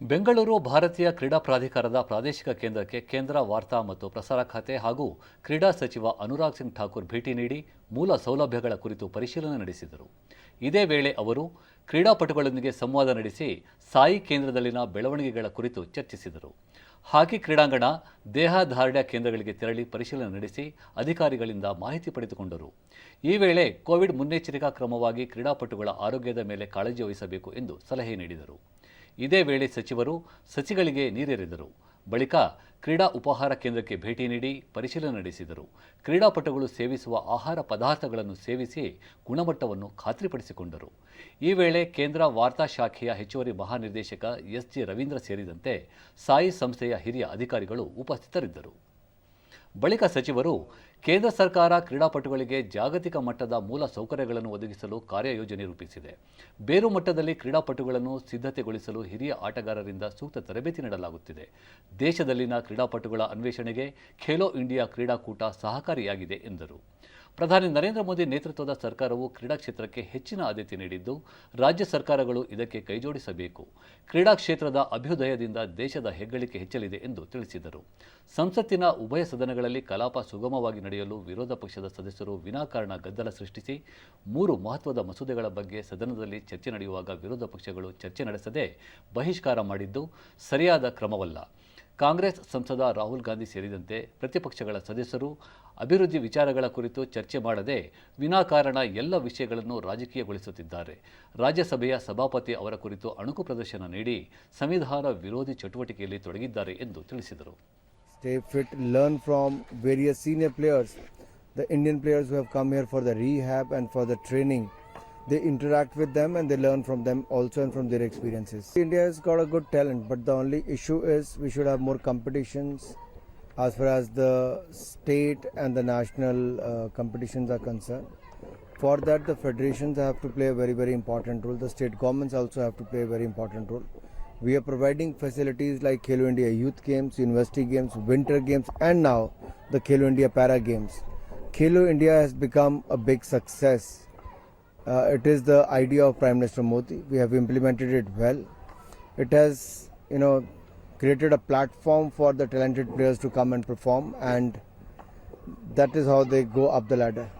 ಬೆಂಗಳೂರು ಭಾರತೀಯ ಕ್ರೀಡಾ ಪ್ರಾಧಿಕಾರದ ಪ್ರಾದೇಶಿಕ ಕೇಂದ್ರಕ್ಕೆ ಕೇಂದ್ರ ವಾರ್ತಾ ಮತ್ತು ಪ್ರಸಾರ ಖಾತೆ ಹಾಗೂ ಕ್ರೀಡಾ ಸಚಿವ ಅನುರಾಗ್ ಸಿಂಗ್ ಠಾಕೂರ್ ಭೇಟಿ ನೀಡಿ ಮೂಲ ಸೌಲಭ್ಯಗಳ ಕುರಿತು ಪರಿಶೀಲನೆ ನಡೆಸಿದರು. ಇದೇ ವೇಳೆ ಅವರು ಕ್ರೀಡಾಪಟುಗಳೊಂದಿಗೆ ಸಂವಾದ ನಡೆಸಿ ಸಾಯಿ ಕೇಂದ್ರದಲ್ಲಿನ ಬೆಳವಣಿಗೆಗಳ ಕುರಿತು ಚರ್ಚಿಸಿದರು. ಹಾಕಿ ಕ್ರೀಡಾಂಗಣ ದೇಹದಾರ್ಢ್ಯ ಕೇಂದ್ರಗಳಿಗೆ ತೆರಳಿ ಪರಿಶೀಲನೆ ನಡೆಸಿ ಅಧಿಕಾರಿಗಳಿಂದ ಮಾಹಿತಿ ಪಡೆದುಕೊಂಡರು. ಈ ವೇಳೆ ಕೋವಿಡ್ ಮುನ್ನೆಚ್ಚರಿಕಾ ಕ್ರಮವಾಗಿ ಕ್ರೀಡಾಪಟುಗಳ ಆರೋಗ್ಯದ ಮೇಲೆ ಕಾಳಜಿ ವಹಿಸಬೇಕು ಎಂದು ಸಲಹೆ ನೀಡಿದರು. ಇದೇ ವೇಳೆ ಸಚಿವರು ಸಸಿಗಳಿಗೆ ನೀರೆರೆದರು. ಬಳಿಕ ಕ್ರೀಡಾ ಉಪಹಾರ ಕೇಂದ್ರಕ್ಕೆ ಭೇಟಿ ನೀಡಿ ಪರಿಶೀಲನೆ ನಡೆಸಿದರು. ಕ್ರೀಡಾಪಟುಗಳು ಸೇವಿಸುವ ಆಹಾರ ಪದಾರ್ಥಗಳನ್ನು ಸೇವಿಸಿ ಗುಣಮಟ್ಟವನ್ನು ಖಾತ್ರಿಪಡಿಸಿಕೊಂಡರು. ಈ ವೇಳೆ ಕೇಂದ್ರ ವಾರ್ತಾ ಶಾಖೆಯ ಹೆಚ್ಚುವರಿ ಮಹಾನಿರ್ದೇಶಕ ಎಸ್ ಜಿ ರವೀಂದ್ರ ಸೇರಿದಂತೆ ಸಾಯಿ ಸಂಸ್ಥೆಯ ಹಿರಿಯ ಅಧಿಕಾರಿಗಳು ಉಪಸ್ಥಿತರಿದ್ದರು. ಬಳಿಕ ಸಚಿವರು ಕೇಂದ್ರ ಸರ್ಕಾರ ಕ್ರೀಡಾಪಟುಗಳಿಗೆ ಜಾಗತಿಕ ಮಟ್ಟದ ಮೂಲ ಸೌಕರ್ಯಗಳನ್ನು ಒದಗಿಸಲು ಕಾರ್ಯಯೋಜನೆ ರೂಪಿಸಿದೆ. ಬೇರು ಮಟ್ಟದಲ್ಲಿ ಕ್ರೀಡಾಪಟುಗಳನ್ನು ಸಿದ್ಧತೆಗೊಳಿಸಲು ಹಿರಿಯ ಆಟಗಾರರಿಂದ ಸೂಕ್ತ ತರಬೇತಿ ನೀಡಲಾಗುತ್ತಿದೆ. ದೇಶದಲ್ಲಿನ ಕ್ರೀಡಾಪಟುಗಳ ಅನ್ವೇಷಣೆಗೆ ಖೇಲೋ ಇಂಡಿಯಾ ಕ್ರೀಡಾಕೂಟ ಸಹಕಾರಿಯಾಗಿದೆ ಎಂದರು. ಪ್ರಧಾನಿ ನರೇಂದ್ರ ಮೋದಿ ನೇತೃತ್ವದ ಸರ್ಕಾರವು ಕ್ರೀಡಾ ಕ್ಷೇತ್ರಕ್ಕೆ ಹೆಚ್ಚಿನ ಆದ್ಯತೆ ನೀಡಿದ್ದು, ರಾಜ್ಯ ಸರ್ಕಾರಗಳು ಇದಕ್ಕೆ ಕೈಜೋಡಿಸಬೇಕು. ಕ್ರೀಡಾ ಕ್ಷೇತ್ರದ ಅಭ್ಯುದಯದಿಂದ ದೇಶದ ಹೆಗ್ಗಳಿಕೆ ಹೆಚ್ಚಲಿದೆ ಎಂದು ತಿಳಿಸಿದರು. ಸಂಸತ್ತಿನ ಉಭಯ ಸದನಗಳಲ್ಲಿ ಕಲಾಪ ಸುಗಮವಾಗಿ ನಡೆಯಲು ವಿರೋಧ ಪಕ್ಷದ ಸದಸ್ಯರು ವಿನಾಕಾರಣ ಗದ್ದಲ ಸೃಷ್ಟಿಸಿ, ಮೂರು ಮಹತ್ವದ ಮಸೂದೆಗಳ ಬಗ್ಗೆ ಸದನದಲ್ಲಿ ಚರ್ಚೆ ನಡೆಯುವಾಗ ವಿರೋಧ ಪಕ್ಷಗಳು ಚರ್ಚೆ ನಡೆಸದೆ ಬಹಿಷ್ಕಾರ ಮಾಡಿದ್ದು, ಸರಿಯಾದ ಕ್ರಮವಲ್ಲ. ಕಾಂಗ್ರೆಸ್ ಸಂಸದ ರಾಹುಲ್ ಗಾಂಧಿ ಸೇರಿದಂತೆ ಪ್ರತಿಪಕ್ಷಗಳ ಸದಸ್ಯರು ಅಭಿವೃದ್ಧಿ ವಿಚಾರಗಳ ಕುರಿತು ಚರ್ಚೆ ಮಾಡದೆ ವಿನಾಕಾರಣ ಎಲ್ಲ ವಿಷಯಗಳನ್ನು ರಾಜಕೀಯಗೊಳಿಸುತ್ತಿದ್ದಾರೆ ರಾಜ್ಯಸಭೆಯ ಸಭಾಪತಿ ಅವರ ಕುರಿತು ಅಣುಕು ಪ್ರದರ್ಶನ ನೀಡಿ ಸಂವಿಧಾನ ವಿರೋಧಿ ಚಟುವಟಿಕೆಯಲ್ಲಿ ತೊಡಗಿದ್ದಾರೆ ಎಂದು ತಿಳಿಸಿದರು stay fit learn from various senior players, the Indian players who have come here for the rehab and for the training. They interact with them and they learn from them also and from their experiences. India has got a good talent, but the only issue is we should have more competitions as far as the state and the national uh, competitions are concerned. For that, the federations have to play a very, very important role. The state governments also have to play a very important role. We are providing facilities like Khelo India Youth Games, University Games, Winter Games, and now the Khelo India Para Games. Khelo India has become a big success. Uh, it is the idea of Prime Minister Modi. We have implemented it well. It has, you know, created a platform for the talented players to come and perform, and that is how they go up the ladder.